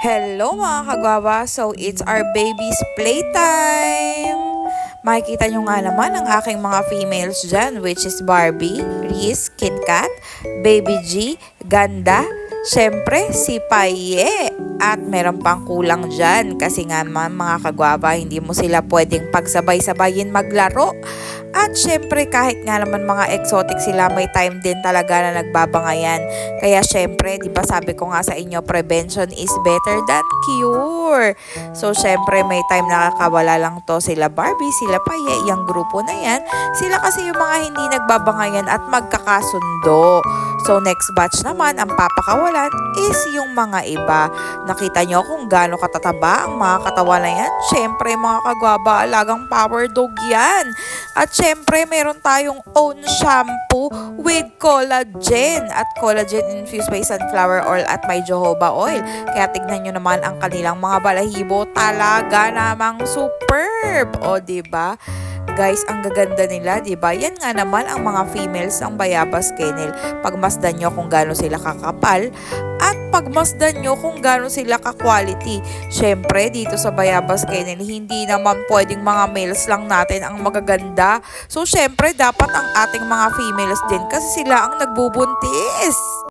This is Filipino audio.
Hello mga kagwawa! So, it's our baby's playtime! Makikita nyo nga naman ang aking mga females dyan, which is Barbie, Reese, KitKat, Baby G, Ganda, syempre si Paye, at meron pang kulang dyan kasi nga mga kagwaba, hindi mo sila pwedeng pagsabay-sabayin maglaro. At syempre kahit nga naman mga exotic sila, may time din talaga na nagbabangayan. Kaya syempre, di ba sabi ko nga sa inyo, prevention is better than cure. So syempre may time nakakawala lang to sila Barbie, sila Paye, yung grupo na yan. Sila kasi yung mga hindi nagbabangayan at magkakasundo. So next batch naman, ang papakawalan is yung mga iba. Nakita nyo kung gaano katataba ang mga katawan na yan? Syempre mga kagwaba, alagang power dog yan. At syempre, meron tayong own shampoo with collagen at collagen infused by sunflower oil at may jojoba oil. Kaya tignan nyo naman ang kanilang mga balahibo. Talaga namang superb! O, ba? Guys, ang gaganda nila, ba? Yan nga naman ang mga females ng Bayabas Kennel. Pagmasdan nyo kung gaano sila kakapal at pagmasdan nyo kung gaano sila ka-quality. Syempre, dito sa Bayabas Kennel, hindi naman pwedeng mga males lang natin ang magaganda. So, syempre, dapat ang ating mga females din kasi sila ang nagbubuntis.